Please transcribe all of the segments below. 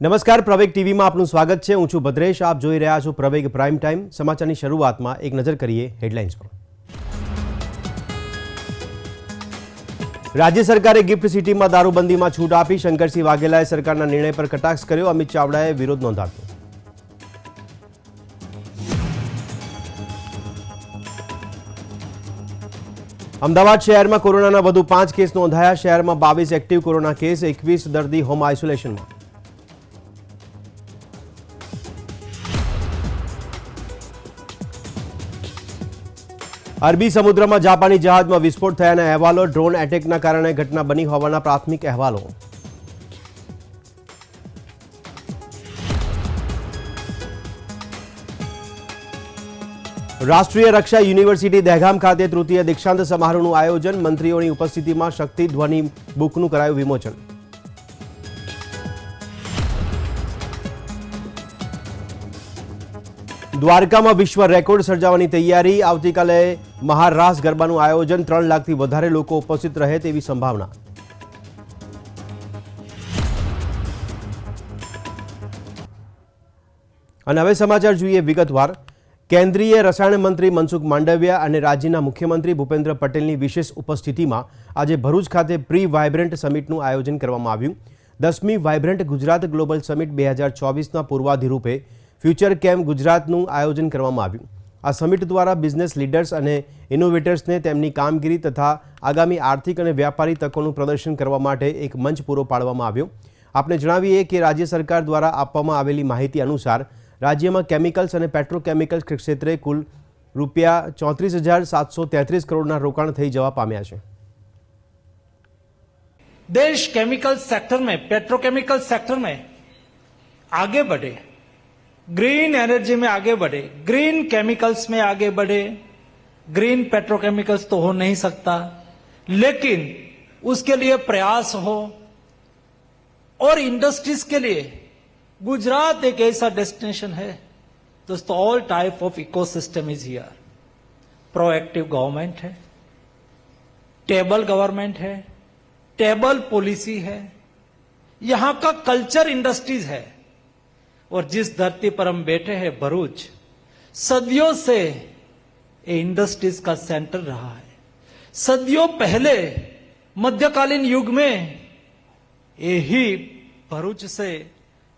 નમસ્કાર, પ્રવેગ ટીવીમાં આપનું સ્વાગત છે. હું છું ભદ્રેશ. આપ જોઈ રહ્યા છો પ્રવેગ પ્રાઇમ ટાઈમ. સમાચારની શરૂઆતમાં એક નજર કરીએ હેડલાઇન્સ પર. રાજ્ય સરકારે ગિફ્ટ સિટીમાં દારૂબંધીમાં છૂટ આપી શંકરસિંહ વાઘેલાએ સરકારના નિર્ણય પર કટાક્ષ કર્યો. અમિત ચાવડાએ વિરોધ નોંધાવ્યો. અમદાવાદ શહેરમાં કોરોનાના વધુ પાંચ કેસ નોંધાયા. શહેરમાં બાવીસ એક્ટિવ કોરોના કેસ, એકવીસ દર્દી હોમ આઇસોલેશનમાં. અરબી સમુદ્રમાં જાપાની જહાજમાં વિસ્ફોટ થયાના અહેવાલો, ડ્રોન એટેકના કારણે ઘટના બની હોવાના પ્રાથમિક અહેવાલો. રાષ્ટ્રીય રક્ષા યુનિવર્સિટી દહેગામ ખાતે તૃતીય દીક્ષાંત સમારોહનું આયોજન, મંત્રીઓની ઉપસ્થિતિમાં શક્તિ ધ્વનિ બુકનું કરાયું વિમોચન. દ્વારકામાં વિશ્વ રેકોર્ડ સર્જાવાની તૈયારી. આવતીકાલે મહારાસ ગરબાનું આયોજન ત્રણ લાખથી વધારે લોકો ઉપસ્થિત રહે તેવી સંભાવના. અને હવે સમાચાર જોઈએ વિગતવાર. કેન્દ્રીય રસાયણ મંત્રી મનસુખ માંડવિયા અને રાજ્યના મુખ્યમંત્રી ભૂપેન્દ્ર પટેલની વિશેષ ઉપસ્થિતિમાં આજે ભરૂચ ખાતે પ્રી વાઇબ્રન્ટ સમિટનું આયોજન કરવામાં આવ્યું. દસમી વાઇબ્રન્ટ ગુજરાત ગ્લોબલ સમિટ બે હજાર ચોવીસના પૂર્વાધિરૂપે ફ્યુચર કેમ્પ ગુજરાતનું આયોજન કરવામાં આવ્યું? આ સમિટ દ્વારા બિઝનેસ લીડર્સ અને ઇનોવેટર્સને તેમની કામગીરી તથા આગામી આર્થિક અને વ્યાપારી તકોનું પ્રદર્શન કરવા માટે એક મંચ પૂરો પાડવામાં આવ્યો. આપણે જણાવીએ કે રાજ્ય સરકાર દ્વારા આપવામાં આવેલી માહિતી અનુસાર, રાજ્યમાં કેમિકલ્સ અને પેટ્રોકેમિકલ્સ ક્ષેત્રે કુલ રૂપિયા ચોત્રીસ હજાર સાતસો તેત્રીસ કરોડના રોકાણ થઈ જવા પામ્યા છે. દેશ કેમિકલ સેક્ટર મેં પેટ્રોકેમિકલ સેક્ટરમાં આગે बढ़े ग्रीन एनर्जी में आगे बढ़े। ग्रीन केमिकल्स में आगे बढ़े। ग्रीन पेट्रोकेमिकल्स तो हो नहीं सकता। लेकिन उसके लिए प्रयास हो। और इंडस्ट्रीज़ के लिए। गुजरात एक ऐसा डेस्टिनेशन है। दोस्तों all type of ecosystem is here proactive government है। टेबल गवर्नमेंट है। टेबल पॉलिसी है। यहाँ का कल्चर इंडस्ट्रीज़ है। और जिस धरती पर हम बैठे हैं भरूच, सदियों से ये इंडस्ट्रीज़ का सेंटर रहा है। सदियों पहले, मध्यकालीन युग में यही भरूच से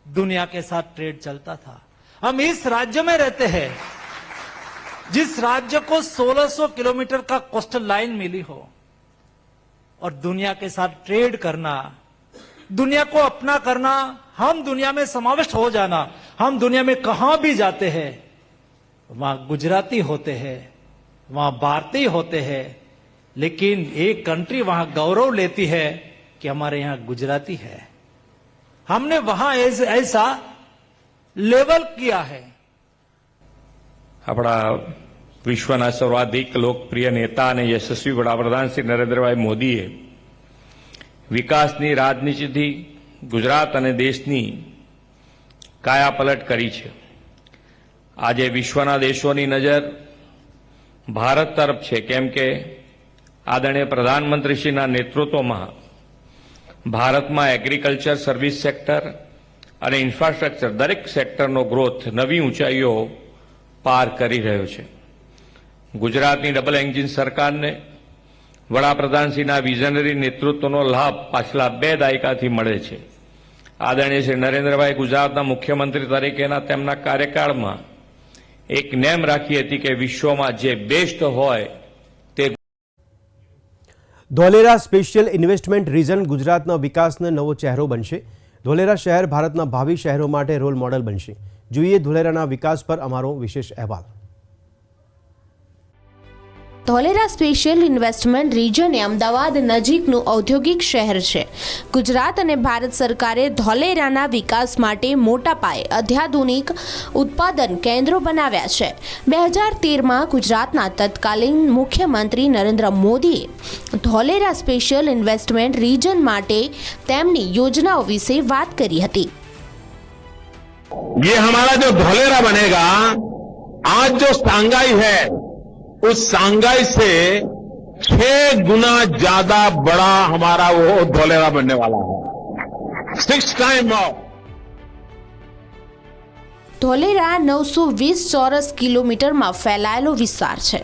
दुनिया के साथ ट्रेड चलता था। हम इस राज्य में रहते हैं, जिस राज्य को 1600 किलोमीटर का कोस्टल लाइन मिली हो, और दुनिया के साथ ट्रेड करना दुनिया को अपना करना हम दुनिया में समाविष्ट हो जाना हम दुनिया में कहां भी जाते हैं वहां गुजराती होते हैं वहां भारतीय होते हैं लेकिन एक कंट्री वहां गौरव लेती है कि हमारे यहां गुजराती है हमने वहां ऐस- ऐसा लेवल किया है આપણા વિશ્વના સર્વાધિક લોકપ્રિય નેતા અને યશસ્વી વડાપ્રધાન શ્રી નરેન્દ્રભાઈ મોદીએ વિકાસની રાજનીતિથી ગુજરાત અને દેશની કાયાપલટ કરી છે. આજે વિશ્વના દેશોની નજર ભારત તરફ છે. કેમ કે આદરણીય પ્રધાનમંત્રીશ્રીના નેતૃત્વમાં ભારતમાં એગ્રીકલ્ચર સર્વિસ સેક્ટર અને ઇન્ફ્રાસ્ટ્રક્ચર દરેક સેક્ટરનો ગ્રોથ નવી ઊંચાઈઓ પાર કરી રહ્યો છે. ગુજરાતની ડબલ એન્જિન સરકારને વડાપ્રધાનશ્રીના વિઝનરી નેતૃત્વનો લાભ પાછલા બે દાયકાથી મળે છે. આદરણીય શ્રી નરેન્દ્રભાઈ ગુજરાતના મુખ્યમંત્રી તરીકેના તેમના કાર્યકાળમાં એક નેમ રાખી હતી કે વિશ્વમાં જે બેસ્ટ હોય તે ધોલેરા સ્પેશિયલ ઇન્વેસ્ટમેન્ટ રીઝન ગુજરાતના વિકાસનો નવો ચહેરો બનશે. ધોલેરા શહેર ભારતના ભાવિ શહેરો માટે રોલ મોડલ બનશે. જોઈએ ધોલેરાના વિકાસ પર અમારો વિશેષ અહેવાલ. ધોલેરા સ્પેશિયલ ઇન્વેસ્ટમેન્ટ રિજન એ અમદાવાદ નજીકનું ઔદ્યોગિક શહેર છે ગુજરાત અને ભારત સરકારે ધોલેરાના વિકાસ માટે મોટા પાયે અત્યાધુનિક ઉત્પાદન કેન્દ્રો બનાવ્યા છે બે હજાર તેરમાં ગુજરાતના તત્કાલીન મુખ્યમંત્રી નરેન્દ્ર મોદીએ ધોલેરા સ્પેશિયલ ઇન્વેસ્ટમેન્ટ રિજન માટે તેમની યોજનાઓ વિશે વાત કરી હતી ये हमारा जो धोलेरा बनेगा आज जो सांगाई है उस सांगाई से छह गुना ज्यादा बड़ा हमारा वो धोलेरा बनने वाला है सिक्स टाइम ऑफ ધોલેરા નવસો વીસ ચોરસ કિલોમીટરમાં ફેલાયેલો વિસ્તાર છે.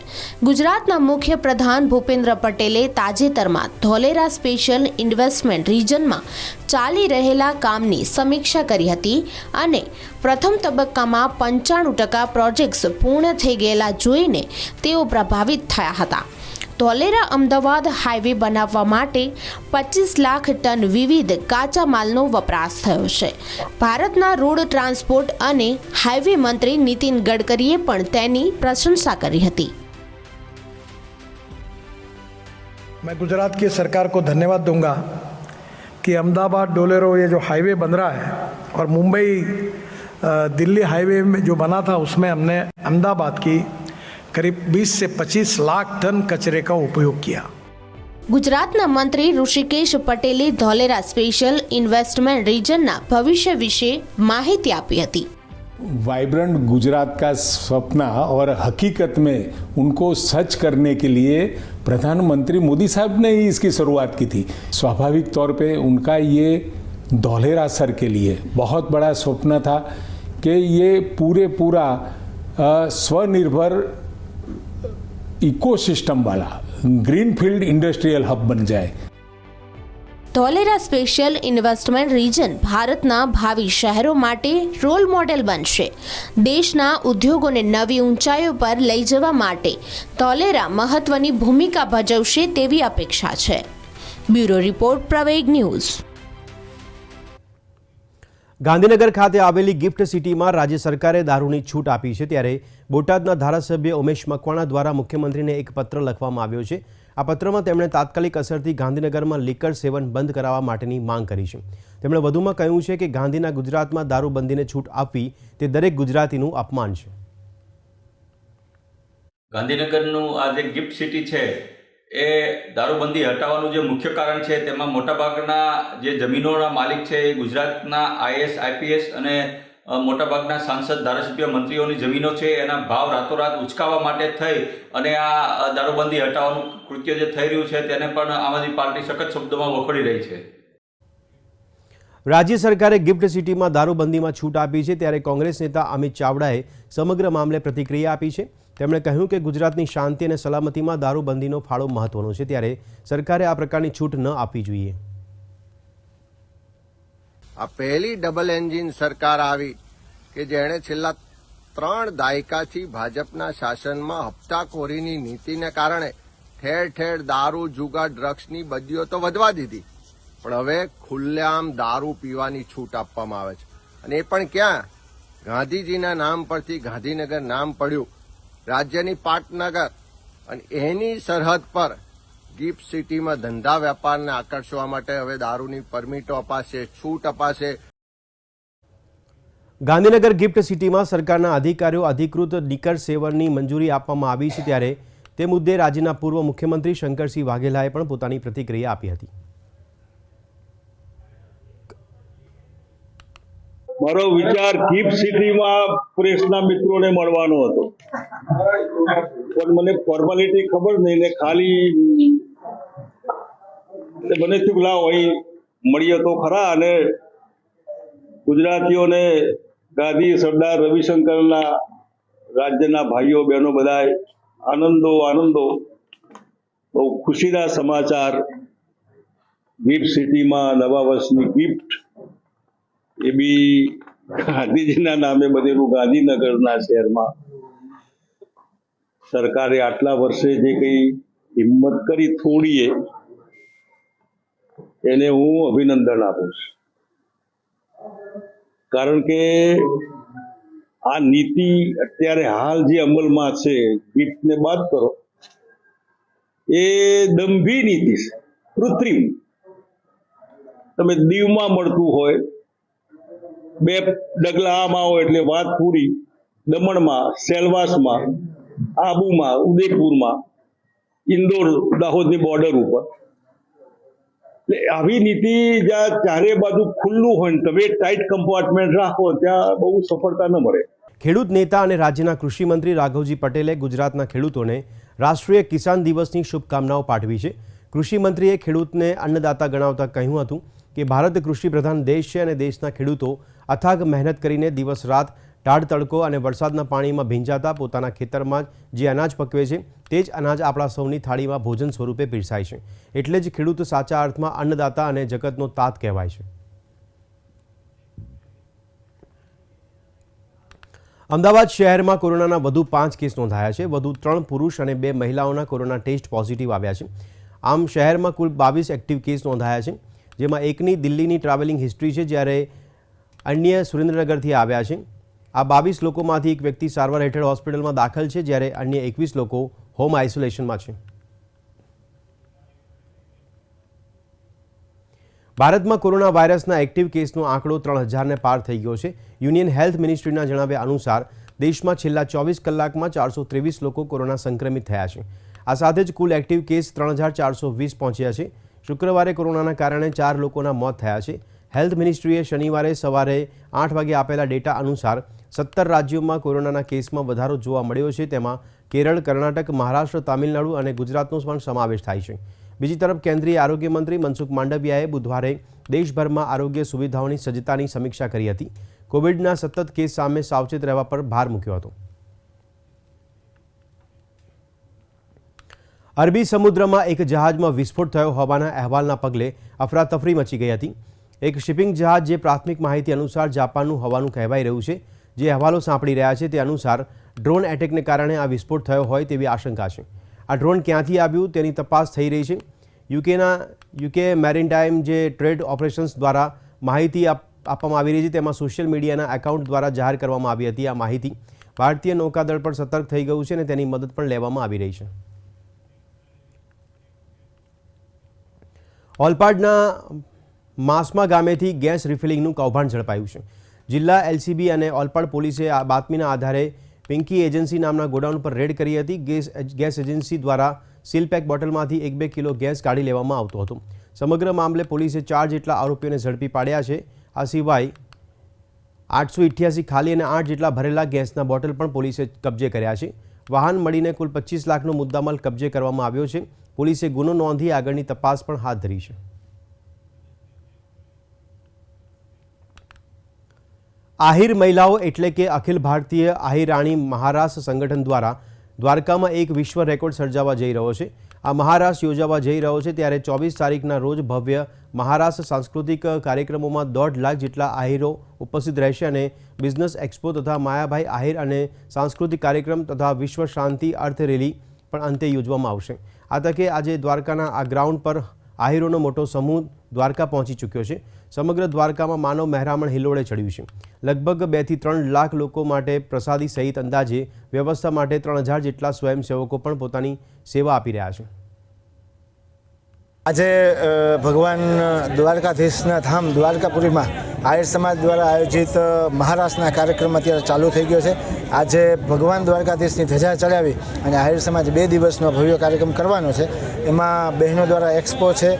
ગુજરાતના મુખ્ય પ્રધાન ભૂપેન્દ્ર પટેલે તાજેતરમાં ધોલેરા સ્પેશિયલ ઇન્વેસ્ટમેન્ટ રિજનમાં ચાલી રહેલા કામની સમીક્ષા કરી હતી અને પ્રથમ તબક્કામાં પંચાણું ટકા પ્રોજેક્ટ્સ પૂર્ણ થઈ ગયેલા જોઈને તેઓ પ્રભાવિત થયા હતા. ધોલેરા અમદાવાદ હાઈવે બનાવવા માટે પચીસ લાખ ટન વિવિધ કાચા માલનો વપરાશ થયો છે ભારતના રોડ ટ્રાન્સપોર્ટ અને હાઈવે મંત્રી નીતિન ગડકરીએ પણ તેની પ્રશંસા કરી હતી मैं गुजरात की सरकार को धन्यवाद दूंगा कि अहमदाबाद डोलेरो ये जो हाईवे बन रहा है और मुंबई अ, दिल्ली हाईवे में जो बना था उसमें हमने अहमदाबाद की करीब 20 से 25 लाख टन कचरे का उपयोग किया ગુજરાતના મંત્રી ઋષિકેશ પટેલે ધોલેરા સ્પેશિયલ ઇન્વેસ્ટમેન્ટ રિજનના ભવિષ્ય વિશે માહિતી આપી હતી वाइब्रेंट गुजरात का सपना और हकीकत में उनको सच करने के लिए प्रधानमंत्री मोदी साहब ने ही इसकी शुरुआत की थी स्वाभाविक तौर पे उनका ये धौलेरा सर के लिए बहुत बड़ा स्वप्न था कि ये पूरे पूरा अ, स्वनिर्भर इकोसिस्टम वाला ग्रीनफील्ड इंडस्ट्रियल हब बन जाए ધોલેરા સ્પેશિયલ ઇન્વેસ્ટમેન્ટ રિજન ભારતના ભાવિ શહેરો માટે રોલ મોડેલ બનશે દેશના ઉદ્યોગોને નવી ઊંચાઈઓ પર લઈ જવા માટે ધોલેરા મહત્વની ભૂમિકા ભજવશે તેવી અપેક્ષા છે bureau report Praveg news Gandhinagar ખાતે આવેલી ગિફ્ટ સિટીમાં રાજ્ય સરકારે દારૂની છૂટ આપી છે ત્યારે બોટાદના ધારાસભ્ય ઉમેશ મકવાણા દ્વારા મુખ્યમંત્રીને એક પત્ર લખવામાં આવ્યો છે. આ પત્રમાં તેમણે તાત્કાલિક અસરથી ગાંધીનગરમાં લીકર સેવન બંધ કરાવવા માટેની માંગ કરી છે. તેમણે વધુમાં કહ્યું છે કે ગાંધીના ગુજરાતમાં દારૂબંધીને છૂટ આપવી તે દરેક ગુજરાતીનું અપમાન છે. ગાંધીનગરનું આ જે ગિફ્ટ સિટી છે એ દારૂબંધી હટાવવાનું જે મુખ્ય કારણ છે, તેમાં મોટાભાગના જે જમીનોના માલિક છે એ ગુજરાતના આઈએસ, આઈપીએસ અને મોટાભાગના સાંસદ, ધારાસભ્ય, મંત્રીઓની જમીનો છે, એના ભાવ રાતોરાત ઉચકાવવા માટે થઈ અને આ દારૂબંધી હટાવવાનું કૃત્ય જે થઈ રહ્યું છે, તેને પણ આમ આદમી પાર્ટી સખત શબ્દોમાં વખોડી રહી છે. રાજ્ય સરકારે ગિફ્ટ સિટીમાં દારૂબંધીમાં છૂટ આપી છે ત્યારે કોંગ્રેસ નેતા અમિત ચાવડાએ સમગ્ર મામલે પ્રતિક્રિયા આપી છે. તેમણે કહ્યું કે ગુજરાતની શાંતિ અને સલામતીમાં દારૂબંધીનો ફાળો મહત્વનો છે ત્યારે સરકારે આ પ્રકારની છૂટ ન આપવી જોઈએ. આ પહેલી ડબલ એન્જિન સરકાર આવી કે જેણે છેલ્લા ત્રણ દાયકાથી ભાજપના શાસનમાં હપ્તાખોરીની નીતિને કારણે ઠેર ઠેર દારૂ, જુગાર, ડ્રગ્સની બદીઓ તો વધવા દીધી. પણ હવે ખુલ્લેઆમ દારૂ પીવાની છૂટ આપવામાં આવે છે. અને એ પણ ક્યાં? ગાંધીજીના નામ પરથી ગાંધીનગર નામ પડ્યું. રાજ્યની પાટનગર. અને એની સરહદ પર ગિફ્ટ સિટીમાં ધંધા વેપારને આકર્ષવા માટે હવે દારૂની પરમિટો અપાશે, છૂટ અપાશે. ગાંધીનગર ગિફ્ટ સિટીમાં સરકારના અધિકારીઓ અધિકૃત લિકર સેવનની મંજૂરી આપવામાં આવી છે ત્યારે તે મુદ્દે રાજ્યના પૂર્વ મુખ્યમંત્રી શંકરસિંહ વાઘેલાએ પણ પોતાની પ્રતિક્રિયા આપી હતી. મારો વિચાર ગિફ્ટ સિટીમાં પ્રેસના મિત્રોને મળવાનો હતો. પણ મને ફોર્માલિટી ખબર નહીં ને ખાલી મને થયું લાવ, અહીં મળીએ તો ખરા અને ગુજરાતીઓને ગાંધી, સરદાર રવિશંકરના રાજ્યના ભાઈઓ, બહેનો બધા આનંદો આનંદો, બહુ ખુશીના સમાચાર ગિફ્ટ સિટીમાં નવા વર્ષની ગિફ્ટ એ બી ગાંધીજીના નામે બનેલું ગાંધીનગરના શહેરમાં. સરકારે આટલા વર્ષે જે કઈ હિંમત કરી થોડીએ, એને હું અભિનંદન આપું છું. કારણ કે આ નીતિ અત્યારે હાલ જે અમલમાં છે ગીફ્ટને બાદ કરો, એ દંભી નીતિ છે. કૃત્રિમ. તમે દીવમાં મળતું હોય બે ડગલા આમ આવો એટલે વાત પૂરી દમણમાં, સેલવાસમાં, આબુમાં, ઉદયપુરમાં, ઇન્દોર, દાહોદની બોર્ડર ઉપર. એટલે આવી નીતિ જ્યાં ચારે બાજુ ખુલ્લું હોય તમે ટાઈટ કમ્પાર્ટમેન્ટ રાખો, ત્યાં બહુ સફળતા ન મળે. ખેડૂત નેતા અને રાજ્યના કૃષિમંત્રી રાઘવજી પટેલે ગુજરાતના ખેડૂતોને રાષ્ટ્રીય કિસાન દિવસની શુભકામનાઓ પાઠવી છે. કૃષિમંત્રીએ ખેડૂતને અન્નદાતા ગણાવતા કહ્યું હતું કે ભારત કૃષિ પ્રધાન દેશ છે અને દેશના ખેડૂતો અથાગ મહેનત કરીને દિવસ રાત ટાઢ તડકો અને વરસાદના પાણીમાં ભીંજાતા પોતાના ખેતરમાં જે અનાજ પકવે છે, તે જ અનાજ આપણા સૌની થાળીમાં ભોજન સ્વરૂપે પીરસાય છે. એટલે જ ખેડૂત સાચા અર્થમાં અન્નદાતા અને જગતનો તાત કહેવાય છે. અમદાવાદ શહેરમાં કોરોનાના વધુ પાંચ કેસ નોંધાયા છે. વધુ ત્રણ પુરુષ અને બે મહિલાઓના કોરોના ટેસ્ટ પોઝિટિવ આવ્યા છે. આમ શહેરમાં કુલ બાવીસ એક્ટિવ કેસ નોંધાયા છે, જેમાં એકની દિલ્હીની ટ્રાવેલિંગ હિસ્ટ્રી છે, જ્યારે અન્ય સુરેન્દ્રનગરથી આવ્યા છે. આ બાવીસ લોકોમાંથી એક વ્યક્તિ સારવાર હેઠળ હોસ્પિટલમાં દાખલ છે, જ્યારે અન્ય એકવીસ લોકો હોમ આઇસોલેશનમાં છે. ભારતમાં કોરોના વાયરસના એક્ટિવ કેસનો આંકડો ત્રણ હજારને પાર થઈ ગયો છે. યુનિયન હેલ્થ મિનિસ્ટ્રીના જણાવ્યા અનુસાર, દેશમાં છેલ્લા ચોવીસ કલાકમાં ચારસો ત્રેવીસ લોકો કોરોના સંક્રમિત થયા છે. આ સાથે જ કુલ એક્ટિવ કેસ ત્રણ હજાર ચારસો વીસ પહોંચ્યા છે. શુક્રવારે કોરોનાના કારણે ચાર લોકોના મોત થયા છે. હેલ્થ મિનિસ્ટ્રીએ શનિવારે સવારે આઠ વાગે આપેલા ડેટા અનુસાર સત્તર રાજ્યોમાં કોરોનાના કેસમાં વધારો જોવા મળ્યો છે. તેમાં કેરળ, કર્ણાટક, મહારાષ્ટ્ર, તામિલનાડુ અને ગુજરાતનો પણ સમાવેશ થાય છે. બીજી તરફ કેન્દ્રીય આરોગ્ય મંત્રી મનસુખ માંડવિયાએ બુધવારે દેશભરમાં આરોગ્ય સુવિધાઓની સજ્જતાની સમીક્ષા કરી હતી. કોવિડના સતત કેસ સામે સાવચેત રહેવા પર ભાર મૂક્યો હતો. અરબી સમુદ્રમાં એક જહાજમાં વિસ્ફોટ થયો હોવાના અહેવાલના પગલે અફરાતફરી મચી ગઈ હતી. એક શિપિંગ જહાજ જે પ્રાથમિક માહિતી અનુસાર જાપાનનું હોવાનું કહેવાઈ રહ્યું છે, જે અહેવાલો સાંપડી રહ્યા છે તે અનુસાર ડ્રોન એટેકને કારણે આ વિસ્ફોટ થયો હોય તેવી આશંકા છે. આ ડ્રોન ક્યાંથી આવ્યું તેની તપાસ થઈ રહી છે. યુકેના, યુકે મેરીટાઈમ જે ટ્રેડ ઓપરેશન્સ દ્વારા માહિતી આપ- આપવામાં આવી રહી છે તેમાં સોશિયલ મીડિયાના એકાઉન્ટ દ્વારા જાહેર કરવામાં આવી હતી આ માહિતી. ભારતીય નૌકાદળ પણ સતર્ક થઈ ગયું છે અને તેની મદદ પણ લેવામાં આવી રહી છે. ઓલપાડના માસમા ગામેથી ગેસ રિફિલિંગનું કૌભાંડ ઝડપાયું છે. જિલ્લા એલસીબી અને ઓલપાડ પોલીસે આ બાતમીના આધારે પિંકી એજન્સી નામના ગોડાઉન પર રેડ કરી હતી. ગેસ ગેસ એજન્સી દ્વારા સીલપેક બોટલમાંથી એક બે કિલો ગેસ કાઢી લેવામાં આવતો હતો. સમગ્ર મામલે પોલીસે ચાર જેટલા આરોપીઓને ઝડપી પાડ્યા છે. આ સિવાય આઠસો ઇઠ્યાસી ખાલી અને આઠ જેટલા ભરેલા ગેસના બોટલ પણ પોલીસે કબજે કર્યા છે. વાહન મળીને કુલ પચીસ લાખનો મુદ્દામાલ કબજે કરવામાં આવ્યો છે. પોલીસે ગુનો નોંધી આગળની તપાસ પણ હાથ ધરી છે. આહિર મહિલાઓ એટલે કે અખિલ ભારતીય આહિરાણી મહારાસ સંગઠન દ્વારા દ્વારકામાં એક વિશ્વ રેકોર્ડ સર્જાવા જઈ રહ્યો છે. આ મહારાષ્ટ્ર યોજાવા જઈ રહ્યો છે ત્યારે ચોવીસ તારીખના રોજ ભવ્ય મહારાષ્ટ્ર સાંસ્કૃતિક કાર્યક્રમોમાં દોઢ લાખ જેટલા આહિરો ઉપસ્થિત રહેશે અને બિઝનેસ એક્સપો તથા માયાભાઈ આહિર અને સાંસ્કૃતિક કાર્યક્રમ તથા વિશ્વ શાંતિ અર્થ રેલી પણ અંતે યોજવામાં આવશે. આ તકે આજે દ્વારકાના આ ગ્રાઉન્ડ પર આહીરોનો મોટો સમૂહ દ્વારકા પહોંચી ચૂક્યો છે. સમગ્ર દ્વારકામાં માનવ મહેરામણ હિલોળે ચડ્યું છે. લગભગ બેથી ત્રણ લાખ લોકો માટે પ્રસાદી સહિત અંદાજે વ્યવસ્થા માટે ત્રણ હજાર જેટલા સ્વયંસેવકો પણ પોતાની સેવા આપી રહ્યા છે. આજે ભગવાન દ્વારકાધીશના ધામ દ્વારકાપુરીમાં આહિર સમાજ દ્વારા આયોજિત મહારાષ્ટ્રના કાર્યક્રમ અત્યારે ચાલુ થઈ ગયો છે. આજે ભગવાન દ્વારકાધીશની ધજા ચડાવી અને આહિર સમાજ બે દિવસનો ભવ્ય કાર્યક્રમ કરવાનો છે. એમાં બહેનો દ્વારા એક્સપો છે.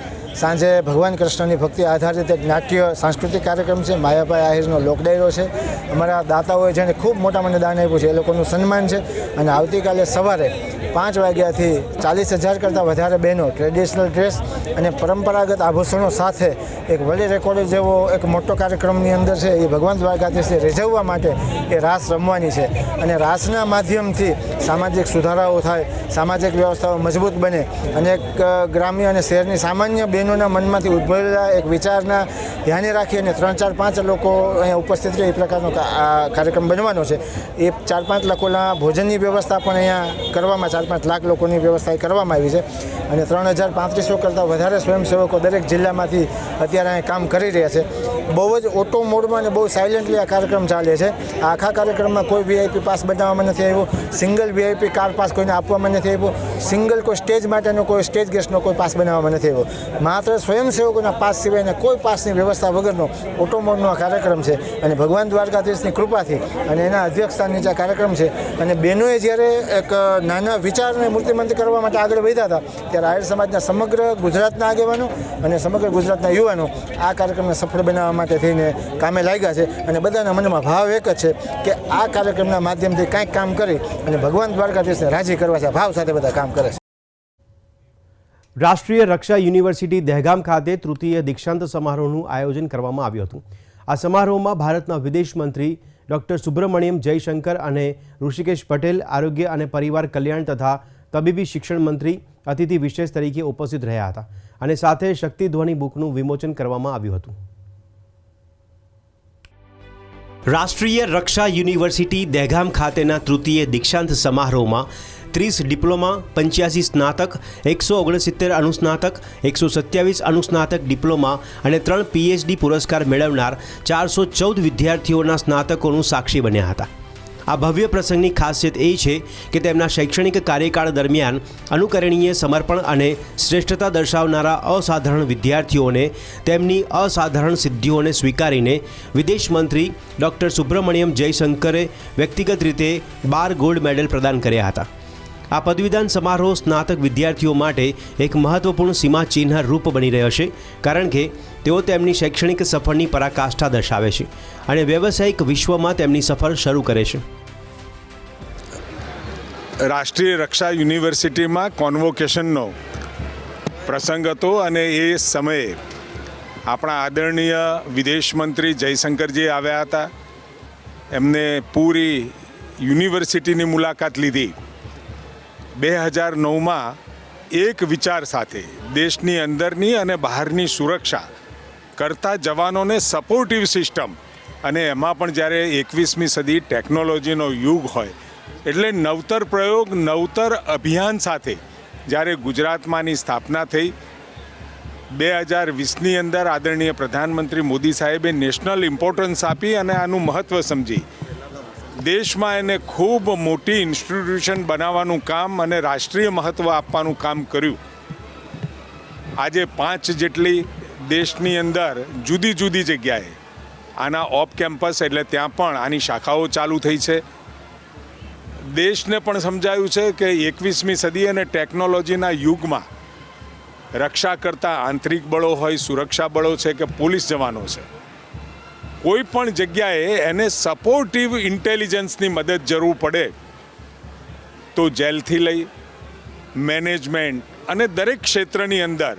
સાંજે ભગવાન કૃષ્ણની ભક્તિ આધારિત એક નાટ્ય, સાંસ્કૃતિક કાર્યક્રમ છે. માયાભાઈ આહિરનો લોકડાયરો છે. અમારા દાતાઓએ જેને ખૂબ મોટા મને દાન આપ્યું છે, એ લોકોનું સન્માન છે. અને આવતીકાલે સવારે પાંચ વાગ્યાથી ચાલીસ હજાર કરતાં વધારે બહેનો ટ્રેડિશનલ ડ્રેસ અને પરંપરાગત આભૂષણો સાથે એક વર્લ્ડ રેકોર્ડ જેવો એક મોટો કાર્યક્રમની અંદર છે એ ભગવાન દ્વારકાધીશને રીઝવવા માટે એ રાસ રમવાની છે. અને રાસના માધ્યમથી સામાજિક સુધારાઓ થાય, સામાજિક વ્યવસ્થાઓ મજબૂત બને અને એક ગ્રામ્ય અને શહેરની સામાન્ય બહેનોના મનમાંથી ઉદ્ભવેલા એક વિચારના ધ્યાને રાખી અને ત્રણ ચાર પાંચ લોકો અહીંયા ઉપસ્થિત રહે એ પ્રકારનો કાર્યક્રમ બનવાનો છે. એ ચાર પાંચ લોકોના ભોજનની વ્યવસ્થા પણ અહીંયા કરવામાં ચાર પાંચ લાખ લોકોની વ્યવસ્થા કરવામાં આવી છે અને ત્રણ હજાર પાંત્રીસો કરતાં વધારે સ્વયંસેવકો દરેક જિલ્લામાંથી અત્યારે અહીં કામ કરી રહ્યા છે. બહુ જ ઓટો મોડમાં અને બહુ સાયલન્ટલી આ કાર્યક્રમ ચાલે છે. આખા કાર્યક્રમમાં કોઈ વીઆઈપી પાસ બનાવવામાં નથી આવ્યો. સિંગલ વીઆઈપી કાર પાસ કોઈને આપવામાં નથી આવ્યો. સિંગલ કોઈ સ્ટેજ માટેનો કોઈ સ્ટેજ ગેસ્ટનો કોઈ પાસ બનાવવામાં નથી આવ્યો. માત્ર સ્વયંસેવકોના પાસ સિવાયના કોઈ પાસની વ્યવસ્થા વગરનો ઓટો મોડનો આ કાર્યક્રમ છે. અને ભગવાન દ્વારકાધીશની કૃપાથી અને એના અધ્યક્ષસ્થાન જે આ કાર્યક્રમ છે. અને બહેનોએ જ્યારે એક નાના વિચારને મૂર્તિમંત કરવા માટે આગળ વધ્યા હતા. ત્યારે આયર સમાજના સમગ્ર ગુજરાતના આગેવાનો અને સમગ્ર ગુજરાતના યુવાનો આ કાર્યક્રમને સફળ બનાવવા માટે થઈને કામે લાગ્યા છે. અને બધાના મનમાં ભાવ એક જ છે કે આ કાર્યક્રમના માધ્યમથી કાંઈક કામ કરી અને ભગવાન દ્વારકાધીશને રાજી કરવા છે. ભાવ સાથે બધા કામ કરે છે. રાષ્ટ્રીય રક્ષા યુનિવર્સિટી દહેગામ ખાતે તૃતીય દીક્ષાંત સમારોહનું આયોજન કરવામાં આવ્યું હતું. આ સમારોહમાં ભારતના વિદેશ મંત્રી ડૉક્ટર સુબ્રમણ્યમ જયશંકર અને ઋષિકેશ પટેલ આરોગ્ય અને પરિવાર કલ્યાણ તથા તબીબી શિક્ષણ મંત્રી અતિથિ વિશેષ તરીકે ઉપસ્થિત રહ્યા હતા અને સાથે શક્તિધ્વની બુકનું વિમોચન કરવામાં આવ્યું હતું. રાષ્ટ્રીય રક્ષા યુનિવર્સિટી દહેગામ ખાતેના તૃતીય દીક્ષાંત સમારોહમાં ત્રીસ ડિપ્લોમા, પંચ્યાસી સ્નાતક, એકસો ઓગણસિત્તેર અનુસ્નાતક, એકસો સત્યાવીસ અનુસ્નાતક ડિપ્લોમા અને ત્રણ પીએચડી પુરસ્કાર મેળવનાર ચારસો ચૌદ વિદ્યાર્થીઓના સ્નાતકોનું સાક્ષી બન્યા હતા. આ ભવ્ય પ્રસંગની ખાસિયત એ છે કે તેમના શૈક્ષણિક કાર્યકાળ દરમિયાન અનુકરણીય સમર્પણ અને શ્રેષ્ઠતા દર્શાવનારા અસાધારણ વિદ્યાર્થીઓને તેમની અસાધારણ સિદ્ધિઓને સ્વીકારીને વિદેશ મંત્રી ડૉક્ટર સુબ્રમણ્યમ જયશંકરે વ્યક્તિગત રીતે બાર ગોલ્ડ મેડલ પ્રદાન કર્યા હતા. આ પદવીદાન સમારોહ સ્નાતક વિદ્યાર્થીઓ માટે એક મહત્વપૂર્ણ સીમાચિહ્ન રૂપ બની રહ્યો છે, કારણ કે તેઓ તેમની શૈક્ષણિક સફરની પરાકાષ્ઠા દર્શાવે છે અને વ્યવસાયિક વિશ્વમાં તેમની સફર શરૂ કરે છે. રાષ્ટ્રીય રક્ષા યુનિવર્સિટીમાં કોન્વોકેશનનો પ્રસંગ હતો અને એ સમયે આપણા આદરણીય વિદેશ મંત્રી જયશંકરજી આવ્યા હતા. એમને પૂરી યુનિવર્સિટીની મુલાકાત લીધી. બે હજાર નવમાં એક વિચાર સાથે દેશની અંદરની અને બહારની સુરક્ષા કરતા જવાનોને સપોર્ટિવ સિસ્ટમ અને એમાં પણ જ્યારે એકવીસમી સદી ટેકનોલોજીનો યુગ હોય, એટલે નવતર પ્રયોગ, નવતર અભિયાન સાથે જ્યારે ગુજરાતમાંની સ્થાપના થઈ, બે હજાર વીસની અંદર આદરણીય પ્રધાનમંત્રી મોદી સાહેબે નેશનલ ઇમ્પોર્ટન્સ આપી અને આનું મહત્ત્વ સમજી. દેશમાં એને ખૂબ મોટી ઇન્સ્ટિટ્યુશન બનાવવાનું કામ અને રાષ્ટ્રીય મહત્ત્વ આપવાનું કામ કર્યું. આજે પાંચ જેટલી દેશની અંદર જુદી જુદી જગ્યાએ આના ઓફ કેમ્પસ એટલે ત્યાં પણ આની શાખાઓ ચાલુ થઈ છે. દેશને પણ સમજાયું છે કે એકવીસમી સદી અને ટેકનોલોજીના યુગમાં રક્ષા કરતા આંતરિક બળો હોય, સુરક્ષા બળો છે કે પોલીસ જવાનો છે. કોઈ પણ જગ્યાએ એને સપોર્ટિવ ઇન્ટેલિજન્સની મદદ જરૂર પડે તો જેલથી લઈ મેનેજમેન્ટ અને દરેક ક્ષેત્રની અંદર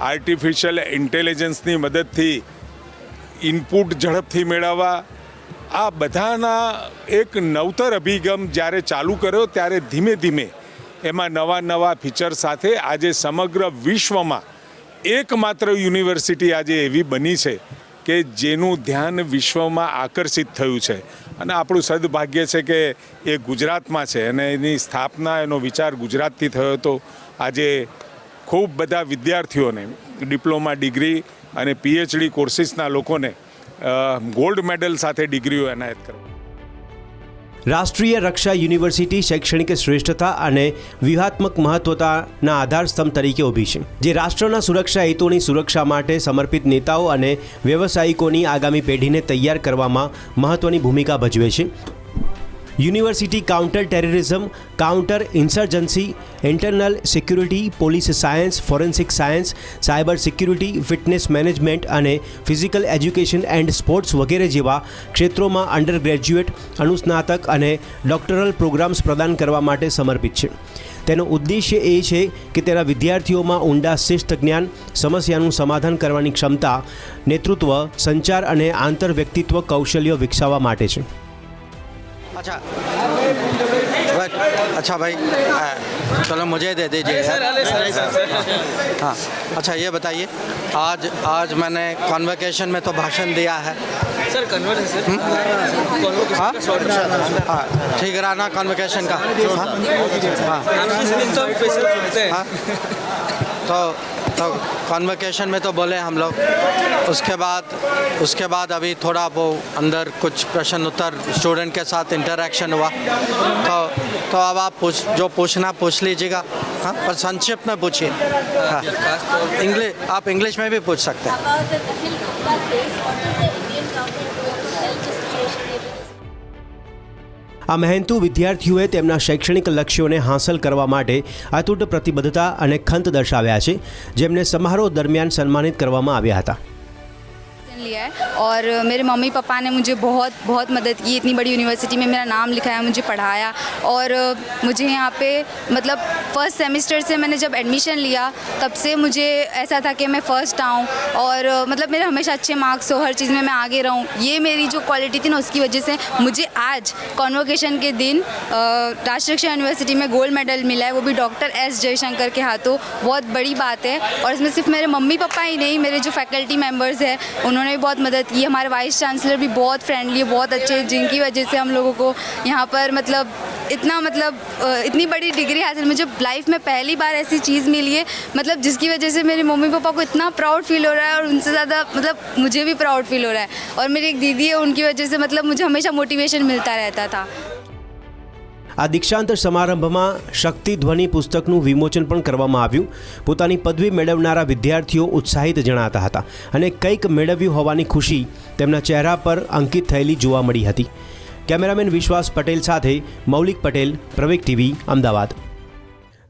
આર્ટિફિશિયલ ઇન્ટેલિજન્સની મદદથી ઇનપુટ ઝડપથી મેળવવા. આ બધાના એક નવતર અભિગમ જ્યારે ચાલુ કર્યો ત્યારે ધીમે ધીમે એમાં નવા નવા ફીચર સાથે આજે સમગ્ર વિશ્વમાં એકમાત્ર યુનિવર્સિટી આજે એવી બની છે કે જેનું ધ્યાન વિશ્વમાં આકર્ષિત થયું છે. અને આપણું સદભાગ્ય છે કે એ ગુજરાતમાં છે અને એની સ્થાપના એનો વિચાર ગુજરાતથી થયો હતો. આજે ખૂબ બધા વિદ્યાર્થીઓને ડિપ્લોમા, ડિગ્રી અને પીએચડી કોર્સિસના લોકોને ગોલ્ડ મેડલ સાથે ડિગ્રીઓ એનાયત કરવા રાષ્ટ્રીય રક્ષા યુનિવર્સિટી શૈક્ષણિક શ્રેષ્ઠતા અને વ્યૂહાત્મક મહત્વતાના આધારસ્તંભ તરીકે ઊભી છે, જે રાષ્ટ્રના સુરક્ષા હેતુની સુરક્ષા માટે સમર્પિત નેતાઓ અને વ્યવસાયિકોની આગામી પેઢીને તૈયાર કરવામાં મહત્વની ભૂમિકા ભજવે છે. University counter terrorism, counter insurgency, internal security, police science, forensic science, cyber security, fitness management અને ફિઝિકલ એજ્યુકેશન એન્ડ સ્પોર્ટ્સ વગેરે જેવા ક્ષેત્રોમાં અંડર ગ્રેજ્યુએટ અનુસ્નાતક અને ડોક્ટરલ પ્રોગ્રામ્સ પ્રદાન કરવા માટે સમર્પિત છે. તેનો ઉદ્દેશ્ય એ છે કે તેના વિદ્યાર્થીઓમાં ઊંડા શિસ્ત જ્ઞાન, સમસ્યાનું સમાધાન કરવાની ક્ષમતા, નેતૃત્વ, સંચાર અને આંતર વ્યક્તિત્વ કૌશલ્યો વિકસાવવા માટે છે. अच्छा। अच्छा भाई चलो मुझे दे दीजिए हाँ अच्छा ये बताइए आज आज मैंने कॉन्वोकेशन में तो भाषण दिया है। सर कन्वर्सेशन हाँ? हाँ ठीक रहा ना कॉन्वोकेशन का। हाँ। हाँ। तो तो कॉन्वकेशन में तो बोले हम लोग। उसके बाद उसके बाद अभी थोड़ा वो अंदर कुछ प्रश्न उत्तर स्टूडेंट के साथ इंटरेक्शन हुआ। तो तो अब आप पूछ जो पूछना पूछ लीजिएगा। हाँ पर संक्षिप्त में पूछिए। हाँ। इंग्लिश आप इंग्लिश में भी पूछ सकते हैं। આ મહેનતુ વિદ્યાર્થીઓએ તેમના શૈક્ષણિક લક્ષ્યોને હાંસલ કરવા માટે અતૂટ પ્રતિબદ્ધતા અને ખંત દર્શાવ્યા છે, જેમને સમારોહ દરમિયાન સન્માનિત કરવામાં આવ્યા હતા. लिया है। और मेरे मम्मी पापा ने मुझे बहुत बहुत मदद की इतनी बड़ी यूनिवर्सिटी में। मेरा नाम लिखाया, मुझे पढ़ाया। और मुझे यहाँ पे मतलब फ़र्स्ट सेमेस्टर से मैंने जब एडमिशन लिया, तब से मुझे ऐसा था कि मैं फ़र्स्ट आऊँ। और मतलब मेरे हमेशा अच्छे मार्क्स हो, हर चीज़ में मैं आगे रहूँ। ये मेरी जो क्वालिटी थी ना, उसकी वजह से मुझे आज कॉन्वोकेशन के दिन राष्ट्रीय रक्षा यूनिवर्सिटी में गोल्ड मेडल मिला है। वो भी डॉक्टर एस जयशंकर के हाथों। बहुत बड़ी बात है। और इसमें सिर्फ़ मेरे मम्मी पापा ही नहीं, मेरे जो फैकल्टी मेंबर्स हैं, उन्होंने भी बहुत मदद की। हमारे वाइस चांसलर भी बहुत फ्रेंडली है, बहुत अच्छे जिनकी वजह से हम लोगों को यहाँ पर मतलब इतना मतलब इतनी बड़ी डिग्री हासिल मुझे लाइफ में पहली बार ऐसी चीज़ मिली है मतलब जिसकी वजह से मेरे मम्मी पापा को इतना प्राउड फील हो रहा है और उनसे ज़्यादा मतलब मुझे भी प्राउड फील हो रहा है। और मेरी एक दीदी है, उनकी वजह से मतलब मुझे हमेशा मोटिवेशन मिलता रहता था। આ દીક્ષાંત સમારંભમાં શક્તિ ધ્વનિ પુસ્તકનું વિમોચન પણ કરવામાં આવ્યું. પોતાની પદવી મેળવનારા વિદ્યાર્થીઓ ઉત્સાહિત જણાતા હતા અને કંઈક મેળવ્યું હોવાની ખુશી તેમના ચહેરા પર અંકિત થયેલી જોવા મળી હતી. કેમેરામેન વિશ્વાસ પટેલ સાથે મૌલિક પટેલ પ્રવેક ટીવી, અમદાવાદ.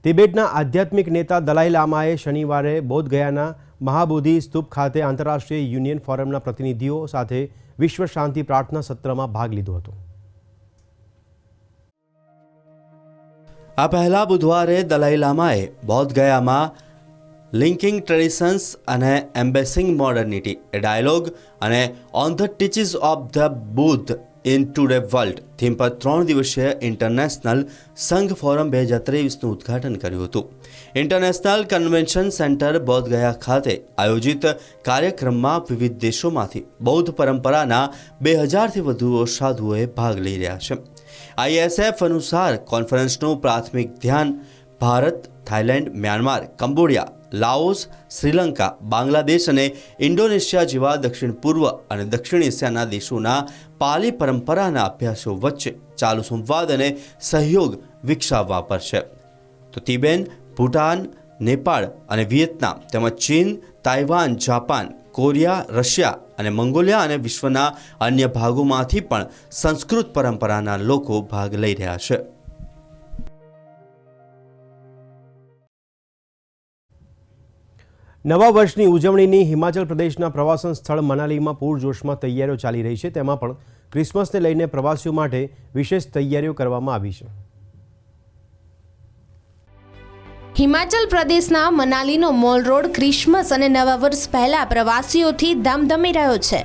તિબેટના આધ્યાત્મિક નેતા દલાઈ લામાએ શનિવારે બોધગયાના મહાબોધિ સ્તૂપ ખાતે આંતરરાષ્ટ્રીય યુનિયન ફોરમના પ્રતિનિધિઓ સાથે વિશ્વ શાંતિ પ્રાર્થના સત્રમાં ભાગ લીધો હતો. આ પહેલા બુધવારે દલાઈ લામાએ બોધગયામાં લિંકિંગ ટ્રેડિશન્સ અને એમ્બેસિંગ મોડર્નિટી, એ ડાયલોગ અને on the teaches of the Buddha in today world theme પર ત્રણ દિવસીય ઇન્ટરનેશનલ સંઘ ફોરમ બે હજાર ત્રેવીસનું ઉદ્ઘાટન કર્યું હતું. ઇન્ટરનેશનલ કન્વેન્શન સેન્ટર બોધગયા ખાતે આયોજિત કાર્યક્રમમાં વિવિધ દેશોમાંથી બૌદ્ધ પરંપરાના બે હજારથી વધુ સાધુઓએ ભાગ લઈ રહ્યા છે. આઈએસએફ અનુસાર કોન્ફરન્સનું પ્રાથમિક ધ્યાન Bharat, Thailand, Myanmar, Cambodia, Laos, Sri Lanka, Bangladesh અને ઇન્ડોનેશિયા જેવા દક્ષિણ પૂર્વ અને દક્ષિણ એશિયાના દેશોના પાલી પરંપરાના અભ્યાસો વચ્ચે ચાલુ સંવાદ અને સહયોગ વિકસાવવા પર છે. તો તિબેન, ભૂટાન, નેપાળ અને વિયેતનામ તેમજ ચીન, તાઇવાન, જાપાન, કોરિયા, રશિયા અને મંગોલિયા અને વિશ્વના અન્ય ભાગોમાંથી પણ સંસ્કૃત પરંપરાના લોકો ભાગ લઈ રહ્યા છે. નવા વર્ષની ઉજવણીની હિમાચલ પ્રદેશના પ્રવાસન સ્થળ મનાલીમાં પૂરજોશમાં તૈયારીઓ ચાલી રહી છે. તેમાં પણ ક્રિસમસને લઈને પ્રવાસીઓ માટે વિશેષ તૈયારીઓ કરવામાં આવી છે. હિમાચલ પ્રદેશના મનાલીનો મોલ રોડ ક્રિસમસ અને નવા વર્ષ પહેલા પ્રવાસીઓથી ધમધમી રહ્યો છે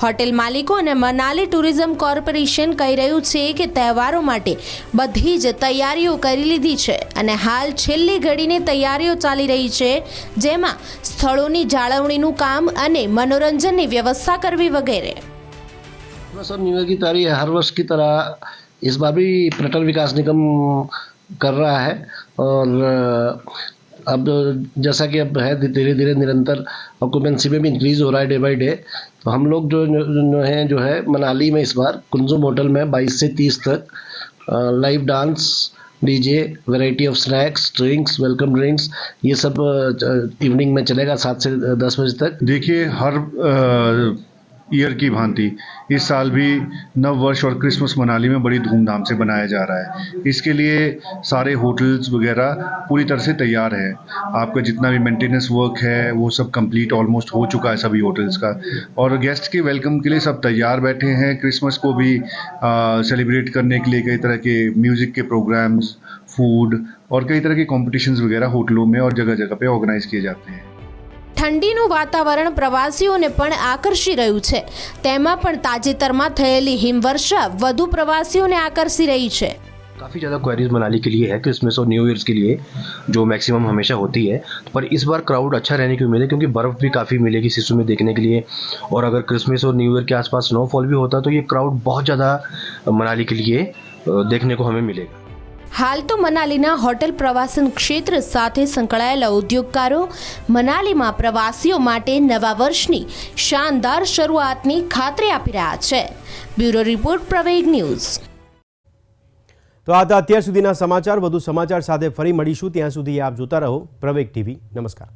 હોટેલ માલિકો અને મનાલી ટુરિઝમ કોર્પોરેશન કહી રહ્યું છે કે તહેવારો માટે બધી જ તૈયારીઓ કરી લીધી છે અને હાલ છેલ્લી ઘડીની તૈયારીઓ ચાલી રહી છે જેમાં સ્થળોની જાળવણીનું કામ અને મનોરંજનની વ્યવસ્થા કરવી વગેરે सर न्यू ईयर की तैयारी हर वर्ष की तरह इस बार भी पर्यटन विकास निगम कर रहा है और अब जैसा कि अब है धीरे धीरे निरंतर ऑक्यूपेंसी में भी इंक्रीज हो रहा है डे बाई डे तो हम लोग जो जो है जो है मनाली में इस बार, कुंजुम होटल में 22 से 30 तक live dance DJ variety of snacks drinks welcome drinks ये सब इवनिंग में चलेगा सात से दस बजे तक। देखिए, हर ईयर की भांति। इस साल भी नव वर्ष और क्रिसमस मनाली में बड़ी धूमधाम से मनाया जा रहा है। इसके लिए सारे होटल्स वगैरह पूरी तरह से तैयार है। आपका जितना भी मेंटेनेंस वर्क है, वो सब कंप्लीट ऑलमोस्ट हो चुका है सभी होटल्स का। और गेस्ट के वेलकम के लिए सब तैयार बैठे हैं। क्रिसमस को भी सेलिब्रेट करने के लिए कई तरह के म्यूज़िक के प्रोग्राम्स, फ़ूड और कई तरह के कॉम्पिटिशन्स वगैरह होटलों में और जगह जगह पे ऑर्गेनाइज किए जाते हैं। ઠંડીનું વાતાવરણ પ્રવાસીઓને પણ આકર્ષી રહ્યું છે તેમાં પણ તાજેતરમાં થયેલી હિમવર્ષા વધુ પ્રવાસીઓને આકર્ષી રહી છે काफ़ी ज़्यादा क्वेरीज मनाली के लिए है क्रिसमस और न्यू ईयर्स के लिए जो मैक्सिमम हमेशा होती है पर इस बार क्राउड अच्छा रहने की उम्मीद है क्योंकि बर्फ़ भी काफ़ी मिलेगी सिसु में देखने के लिए और अगर क्रिसमस और न्यू ईयर के आसपास स्नोफॉल भी होता तो ये क्राउड बहुत ज़्यादा मनाली के लिए अ, देखने को हमें मिलेगा હાલ તો મનાલીના હોટેલ પ્રવાસન ક્ષેત્ર સાથે સંકળાયેલા ઉદ્યોગકારો મનાલીમાં પ્રવાસીઓ માટે નવા વર્ષની શાનદાર શરૂઆતની ખાતરી આપી રહ્યા છે. Bureau report Praveg news. તો આ અત્યાર સુધીના સમાચાર. વધુ સમાચાર સાથે ફરી મળીશું. ત્યાં સુધી આપ જોતા રહો પ્રવેગ ટીવી. નમસ્કાર.